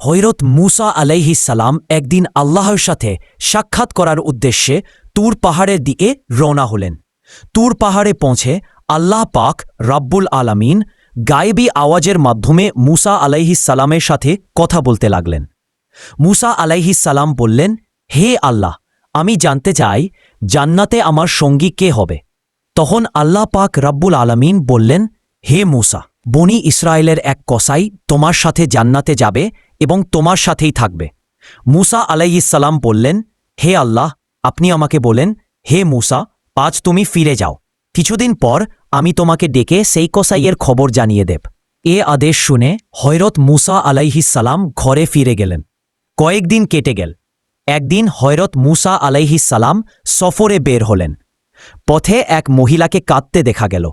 হৈরত মুসা আলাইহিসালাম একদিন আল্লাহর সাথে সাক্ষাৎ করার উদ্দেশ্যে তুর পাহাড়ের দিকে রওনা হলেন। তুর পাহাড়ে পৌঁছে আল্লাহ পাক রাব্বুল আলামিন গায়েবী আওয়াজের মাধ্যমে মুসা আলাইহিসালামের সাথে কথা বলতে লাগলেন। মুসা আলাইহিসালাম বললেন, হে আল্লাহ, আমি জানতে চাই জান্নাতে আমার সঙ্গী কে হবে? তখন আল্লাহ পাক রাব্বুল আলামিন বললেন, হে মুসা, বনি ইসরায়েলের এক কসাই তোমার সাথে জান্নাতে যাবে এবং তোমার সাথেই থাকবে। মুসা আলাইসাল্লাম বললেন, হে আল্লাহ, আপনি আমাকে বলেন, হে মুসা, আজ তুমি ফিরে যাও। কিছুদিন পর আমি তোমাকে ডেকে সেই কসাইয়ের খবর জানিয়ে দেব। এ আদেশ শুনে হয়রত মুসা আলাইহিসাল্লাম ঘরে ফিরে গেলেন। কয়েকদিন কেটে গেল। একদিন হয়রত মুসা আলাইহিসাল্লাম সফরে বের হলেন। পথে এক মহিলাকে কাঁদতে দেখা গেল।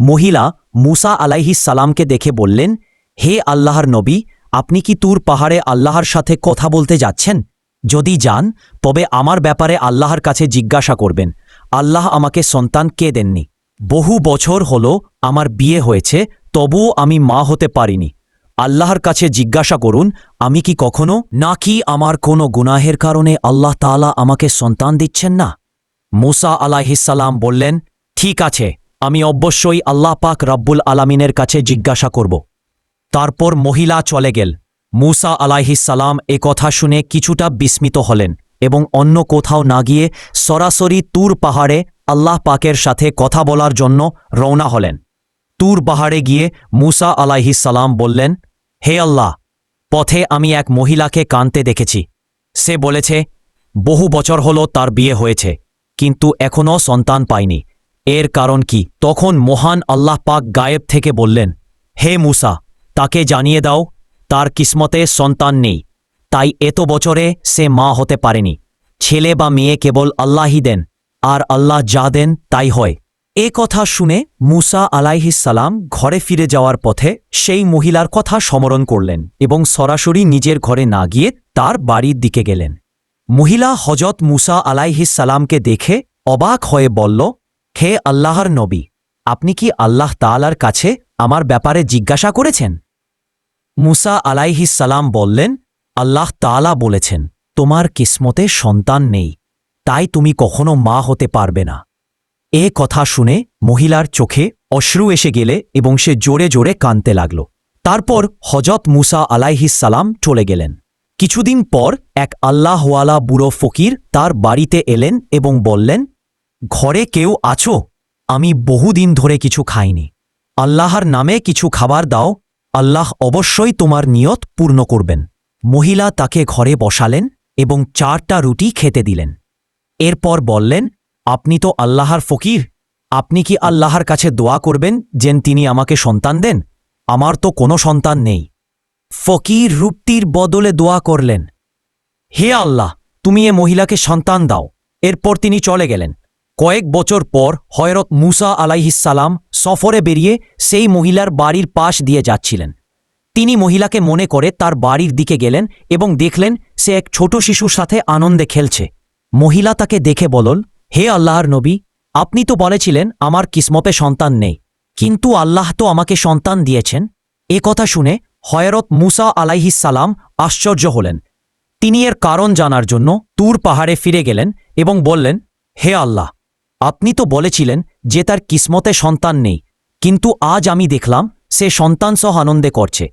মহিলা মুসা আলাইহিস সালামকে দেখে বললেন, হে আল্লাহর নবী আপনি কি তুর পাহাড়ে আল্লাহর সাথে কথা বলতে যাচ্ছেন? যদি যান, তবে আমার ব্যাপারে আল্লাহর কাছে জিজ্ঞাসা করবেন। আল্লাহ আমাকে সন্তান কে দেননি? বহু বছর হল আমার বিয়ে হয়েছে, তবুও আমি মা হতে পারিনি। আল্লাহর কাছে জিজ্ঞাসা করুন, আমি কি কখনো, নাকি আমার কোনো গুনাহের কারণে আল্লাহ তাআলা আমাকে সন্তান দিচ্ছেন না? মুসা আলাহিসাল্লাম বললেন, ঠিক আছে, আমি অবশ্যই আল্লাহ পাক রব্বুল আলামিনের কাছে জিজ্ঞাসা করব। তারপর মহিলা চলে গেল। মুসা আলাহিসাল্লাম এ কথা শুনে কিছুটা বিস্মিত হলেন এবং অন্য কোথাও না গিয়ে সরাসরি তুর পাহাড়ে আল্লাহ পাকের সাথে কথা বলার জন্য রওনা হলেন। তুর পাহাড়ে গিয়ে মুসা আলাইহিসাল্লাম বললেন, হে আল্লাহ, পথে আমি এক মহিলাকে কানতে দেখেছি। সে বলেছে, বহু বছর হল তার বিয়ে হয়েছে, কিন্তু এখনও সন্তান পায়নি। এর কারণ কি? তখন মহান আল্লাহ পাক গায়েব থেকে বললেন, হে মুসা তাকে জানিয়ে দাও, তার কিসমতে সন্তান নেই। তাই এত বছরে সে মা হতে পারেনি। ছেলে বা মেয়ে কেবল আল্লাহই দেন, আর আল্লাহ যা দেন তাই হয়। এ কথা শুনে মুসা আলাইহিসাল্লাম ঘরে ফিরে যাওয়ার পথে সেই মহিলার কথা সমরণ করলেন এবং সরাসরি নিজের ঘরে না গিয়ে তার বাড়ির দিকে গেলেন। মহিলা হজরত মুসা আলাইহিসাল্লামকে দেখে অবাক হয়ে বলল, হে আল্লাহর নবী, আপনি কি আল্লাহ তাআলার কাছে আমার ব্যাপারে জিজ্ঞাসা করেছেন? মুসা আলাইহিসাল্লাম বললেন, আল্লাহ তাআলা বলেছেন, তোমার কিসমতে সন্তান নেই, তাই তুমি কখনো মা হতে পারবে না। এ কথা শুনে মহিলার চোখে অশ্রু এসে গেলে এবং সে জোরে জোরে কানতে লাগল। তারপর হজরত মুসা আলাইহিসাল্লাম চলে গেলেন। কিছুদিন পর এক আল্লাহওয়ালা বুড়ো ফকির তার বাড়িতে এলেন এবং বললেন, ঘরে কেউ আছো? আমি বহুদিন ধরে কিছু খাইনি। আল্লাহর নামে কিছু খাবার দাও আল্লাহ অবশ্যই তোমার নিয়ত পূর্ণ করবেন। মহিলা তাকে ঘরে বসালেন এবং চারটা রুটি খেতে দিলেন। এরপর বললেন, আপনি তো আল্লাহর ফকির। আপনি কি আল্লাহর কাছে দোয়া করবেন যেন তিনি আমাকে সন্তান দেন? আমার তো কোনো সন্তান নেই। ফকির রূপটির বদলে দোয়া করলেন, হে আল্লাহ, তুমি এ মহিলাকে সন্তান দাও। এরপর তিনি চলে গেলেন। কয়েক বছর পর হয়রত মুসা আলাইহিসাল্লাম সফরে বেরিয়ে সেই মহিলার বাড়ির পাশ দিয়ে যাচ্ছিলেন। তিনি মহিলাকে মনে করে তার বাড়ির দিকে গেলেন এবং দেখলেন সে এক ছোট শিশুর সাথে আনন্দে খেলছে। মহিলা তাকে দেখে বলল, হে আল্লাহর নবী, আপনি তো বলেছিলেন আমার কিসমতে সন্তান নেই, কিন্তু আল্লাহ তো আমাকে সন্তান দিয়েছেন। এ কথা শুনে হয়রত মুসা আলাইহিসাল্লাম আশ্চর্য হলেন। তিনি এর কারণ জানার জন্য তুর পাহাড়ে ফিরে গেলেন এবং বললেন, হে আল্লাহ আপনি তো বলেছিলেন যে তার কিসমতে সন্তান নেই, কিন্তু আজ আমি দেখলাম সে সন্তান সহ আনন্দে করছে।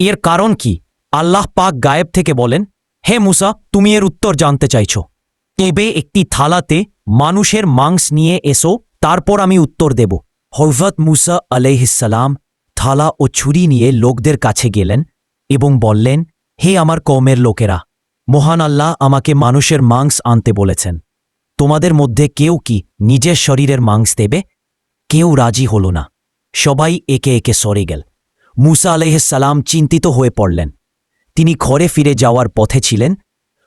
এর কারণ কি? আল্লাহ পাক গায়েব থেকে বলেন, হে মুসা, তুমি এর উত্তর জানতে চাইছ। তবে একটি থালাতে মানুষের মাংস নিয়ে এসো, তারপর আমি উত্তর দেব। হজরত মুসা আলাইহিসাল্লাম থালা ও ছুরি নিয়ে লোকদের কাছে গেলেন এবং বললেন, হে আমার কৌমের লোকেরা, মহান আল্লাহ আমাকে মানুষের মাংস আনতে বলেছেন। তোমাদের মধ্যে কেউ কি নিজের শরীরের মাংস দেবে? কেউ রাজি হল না। সবাই একে একে সরে গেল। মুসা আলাইসাল্লাম চিন্তিত হয়ে পড়লেন। তিনি ঘরে ফিরে যাওয়ার পথে ছিলেন।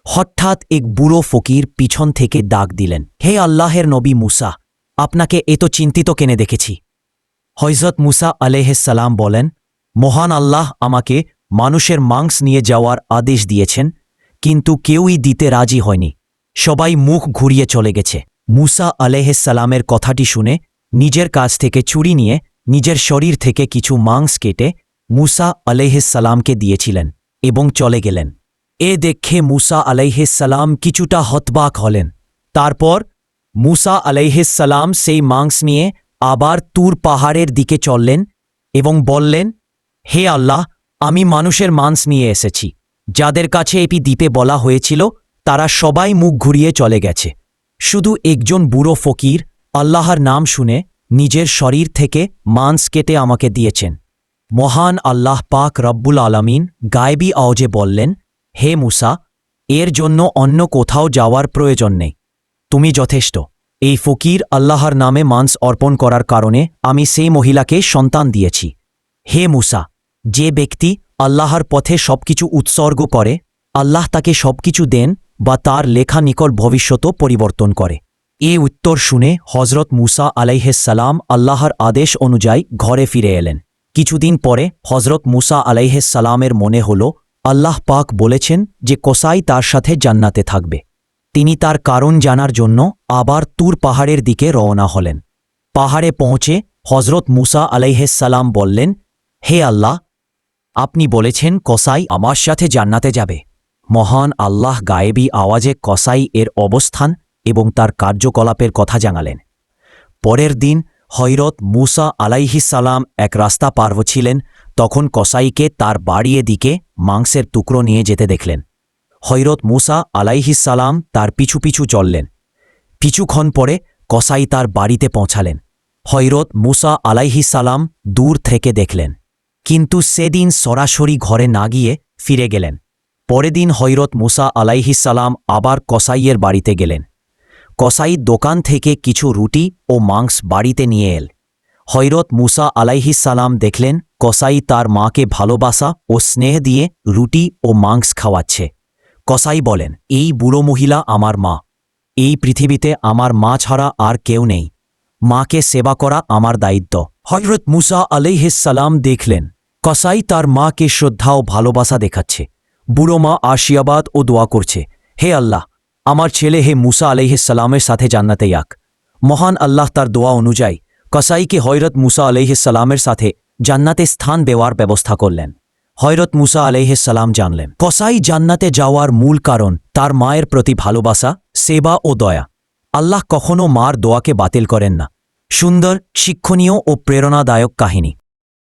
হঠাৎ এক বুড়ো ফকির পিছন থেকে ডাক দিলেন, হে আল্লাহের নবী মুসা, আপনাকে এত চিন্তিত কেনে দেখেছি। হজরত মুসা আলেহসালাম বলেন, মহান আল্লাহ আমাকে মানুষের মাংস নিয়ে যাওয়ার আদেশ দিয়েছেন, কিন্তু কেউই দিতে রাজি হয়নি। সবাই মুখ ঘুরিয়ে চলে গেছে। মুসা আলেহসালামের কথাটি শুনে নিজের কাছ থেকে চুরি নিয়ে নিজের শরীর থেকে কিছু মাংস কেটে মুসা আলেহসালামকে দিয়েছিলেন এবং চলে গেলেন। এ দেখে মুসা আলাইহিসালাম কিছুটা হতবাক হলেন। তারপর মুসা আলাইহিসালাম সেই মাংস নিয়ে আবার তুর পাহাড়ের দিকে চললেন এবং বললেন, হে আল্লাহ, আমি মানুষের মাংস নিয়ে এসেছি। যাদের কাছে এপি দ্বীপে বলা হয়েছিল তারা সবাই মুখ ঘুরিয়ে চলে গেছে। শুধু একজন বুড়ো ফকির, আল্লাহর নাম শুনে নিজের শরীর থেকে মাংস কেটে আমাকে দিয়েছেন। মহান আল্লাহ পাক রব্বুল আলামিন গায়েবী আওজে বললেন, হে মুসা, এর জন্য অন্য কোথাও যাওয়ার প্রয়োজন নেই। তুমি যথেষ্ট। এই ফকির আল্লাহর নামে মাংস অর্পণ করার কারণে আমি সেই মহিলাকে সন্তান দিয়েছি। হে মুসা, যে ব্যক্তি আল্লাহর পথে সবকিছু উৎসর্গ করে, আল্লাহ তাকে সবকিছু দেন বা তার লেখা নিকট ভবিষ্যতও পরিবর্তন করে। এ উত্তর শুনে হজরত মুসা আলাইহেসালাম আল্লাহর আদেশ অনুযায়ী ঘরে ফিরে এলেন। কিছুদিন পরে হজরত মুসা আলাইহেসালামের মনে হল, আল্লাহ পাক বলেছেন যে কোসাই তার সাথে জান্নাতে থাকবে। তিনি তার কারণ জানার জন্য আবার তুর পাহাড়ের দিকে রওনা হলেন। পাহাড়ে পৌঁছে হজরত মুসা আলাইহেসালাম বললেন, হে আল্লাহ, আপনি বলেছেন কসাই আমার সাথে জান্নাতে যাবে। মহান আল্লাহ গায়েবী আওয়াজে কসাই এর অবস্থান এবং তার কার্যকলাপের কথা জানালেন। পরের দিন হয়রত মুসা আলাইহিসালাম এক রাস্তা পার হচ্ছিলেন, তখন কসাইকে তার বাড়িয়ে দিকে মাংসের টুকরো নিয়ে যেতে দেখলেন। হয়রত মুসা আলাইহিসালাম তার পিছু পিছু চললেন। কিছুক্ষণ পরে কসাই তার বাড়িতে পৌঁছালেন। হয়রত মুসা আলাইহিসালাম দূর থেকে দেখলেন। কিন্তু সেদিন সরাসরি ঘরে না গিয়ে ফিরে গেলেন। পরের দিন হয়রত মুসা আলাইহিসালাম আবার কসাইয়ের বাড়িতে গেলেন। কসাই দোকান থেকে কিছু রুটি ও মাংস বাড়িতে নিয়ে এল। হয়রত মুসা আলাইহিসালাম দেখলেন, কসাই তার মাকে ভালোবাসা ও স্নেহ দিয়ে রুটি ও মাংস খাওয়াচ্ছে। কসাই বলেন, এই বুড়ো মহিলা আমার মা। এই পৃথিবীতে আমার মা ছাড়া আর কেউ নেই। মাকে সেবা করা আমার দায়িত্ব। হজরত মুসা আলাইহিসালাম দেখলেন, কসাই তার মাকে শ্রদ্ধা ও ভালোবাসা দেখাচ্ছে। বুড়ো মা আশিয়াবাদ ও দোয়া করছে, হে আল্লাহ, আমার ছেলে হে মুসা আলাইহিসালামের সাথে জান্নাতে যাক। মহান আল্লাহ তার দোয়া অনুযায়ী কসাইকে হয়রত মুসা আলাইহিসালামের সাথে জান্নাতে স্থান দেওয়ার ব্যবস্থা করলেন। হয়রত মুসা আলাইহিসালাম জানলেন, কসাই জান্নাতে যাওয়ার মূল কারণ তার মায়ের প্রতি ভালোবাসা, সেবা ও দয়া। আল্লাহ কখনও মার দোয়াকে বাতিল করেন না। সুন্দর, শিক্ষণীয় ও প্রেরণাদায়ক কাহিনী।